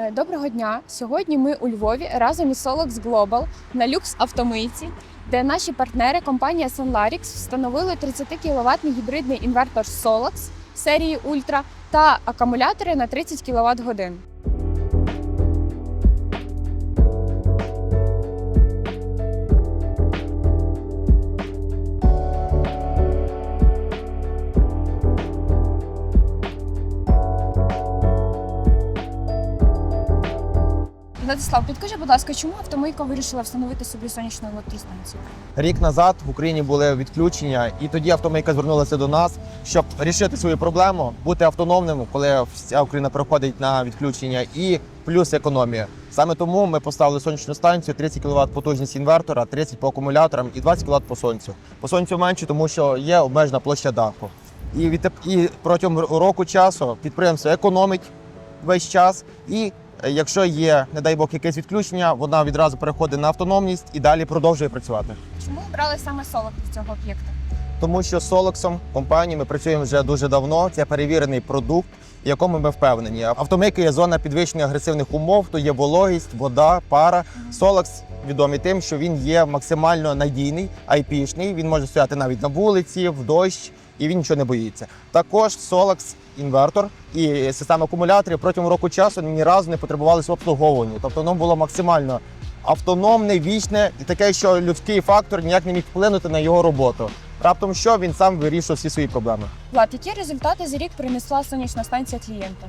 Е, Доброго дня! Сьогодні ми у Львові разом із Solox Global на люкс автомийці, де наші партнери компанія Sunlarix встановили 30 кВт гібридний інвертор Solox серії Ультра та акумулятори на 30 кВт годин. Владислав, підкажи, будь ласка, чому автомийка вирішила встановити собі сонячну електростанцію? Рік назад в Україні були відключення, і тоді автомийка звернулася до нас, щоб рішити свою проблему, бути автономним, коли вся Україна переходить на відключення, і плюс економія. Саме тому ми поставили сонячну станцію 30 кВт потужність інвертора, 30 по акумуляторам і 20 кВт по сонцю. По сонцю менше, тому що є обмежена площа даху. І, відтеп- і протягом року часу підприємство економить весь час і. Якщо є, не дай Бог, якесь відключення, вона відразу переходить на автономність і далі продовжує працювати. Чому обрали саме Solox для цього об'єкту? Тому що з Solux компанією ми працюємо вже дуже давно. Це перевірений продукт, в якому ми впевнені. Автомийка є зона підвищення агресивних умов, то є вологість, вода, пара. Solux відомий тим, що він є максимально надійний, IP-шний. Він може стояти навіть на вулиці, в дощ, і він нічого не боїться. Також Solex інвертор і система акумуляторів протягом року часу ні разу не потребувалися обслуговування. Тобто воно було максимально автономне, вічне і таке, що людський фактор ніяк не міг вплинути на його роботу. Раптом що він сам вирішив всі свої проблеми. Влад, які результати за рік принесла сонячна станція клієнта?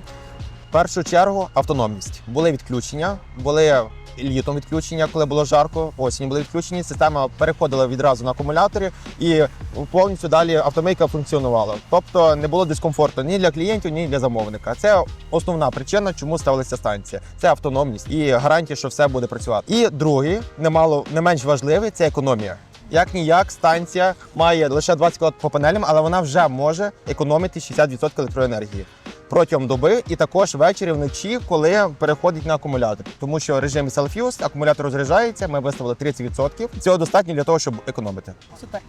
Першу чергу автономність. Були відключення, були літом відключення, коли було жарко, осінь були відключені. Система переходила відразу на акумулятори і повністю далі автомийка функціонувала. Тобто не було дискомфорту ні для клієнтів, ні для замовника. Це основна причина, чому ставилася станція. Це автономність і гарантія, що все буде працювати. І другий, немало не менш важливий, це економія. Як ніяк, станція має лише 20 кВт по панелям, але вона вже може економити 60% електроенергії протягом доби і також ввечері вночі, коли переходить на акумулятор. Тому що режим Self-Use, акумулятор розряджається, ми виставили 30%. Цього достатньо для того, щоб економити. Супер.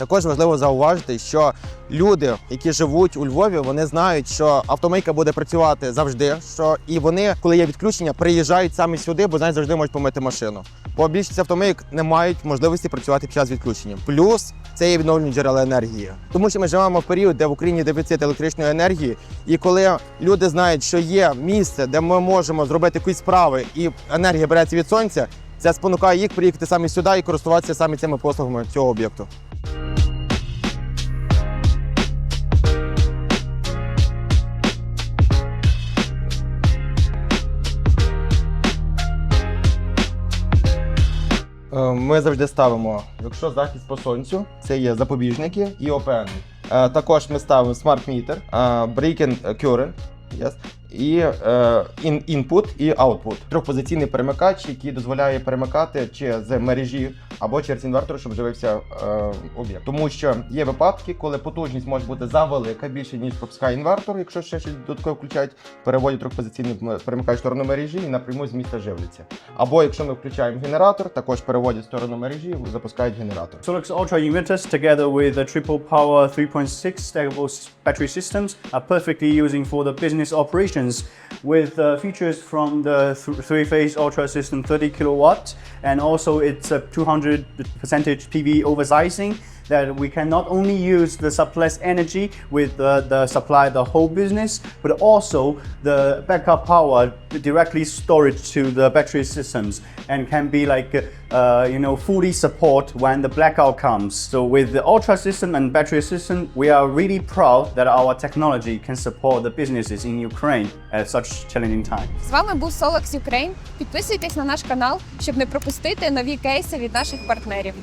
Також важливо зауважити, що люди, які живуть у Львові, вони знають, що автомийка буде працювати завжди. Що і вони, коли є відключення, приїжджають саме сюди, бо знають, завжди можуть помити машину. Бо більшість автомийок не мають можливості працювати під час відключення. Плюс це є відновлені джерела енергії. Тому що ми живемо в період, де в Україні дефіцит електричної енергії, і коли люди знають, що є місце, де ми можемо зробити якісь справи, і енергія береться від сонця, це спонукає їх приїхати саме сюди і користуватися саме цими послугами цього об'єкту. Ми завжди ставимо, якщо захист по сонцю, це є запобіжники і ОПН. Е, Також ми ставимо смарт мітер, breaking current, yes, і е, in- і output. Трьохпозиційний перемикач, який дозволяє перемикати чи з мережі або через інвертор, щоб живився е, об'єкт. Тому що є випадки, коли потужність може бути завелика, більше ніж пропускає інвертор, якщо ще щось додатково включають, переводять трьохпозиційний перемикач в сторону мережі і напряму з міста живляться. Або якщо ми включаємо генератор, також переводять в сторону мережі, запускають генератор. Solux Ultra inverters, together with the triple power 3.6 stackable battery systems, are perfectly using for the business operations with uh, features from the th- three-phase Ultra system 30 kilowatt, and also it's a 200 percentage PV oversizing that we can not only use the surplus energy with the, the supply the whole business, but also the backup power directly storage to the battery systems and can be like uh, you know fully support when the blackout comes. So with the Ultra system and battery system, we are really proud that our technology can support the businesses in Ukraine at such challenging times. З вами був Solox Ukraine. Підписуйтесь на наш канал, щоб не пропустити нові кейси від наших партнерів.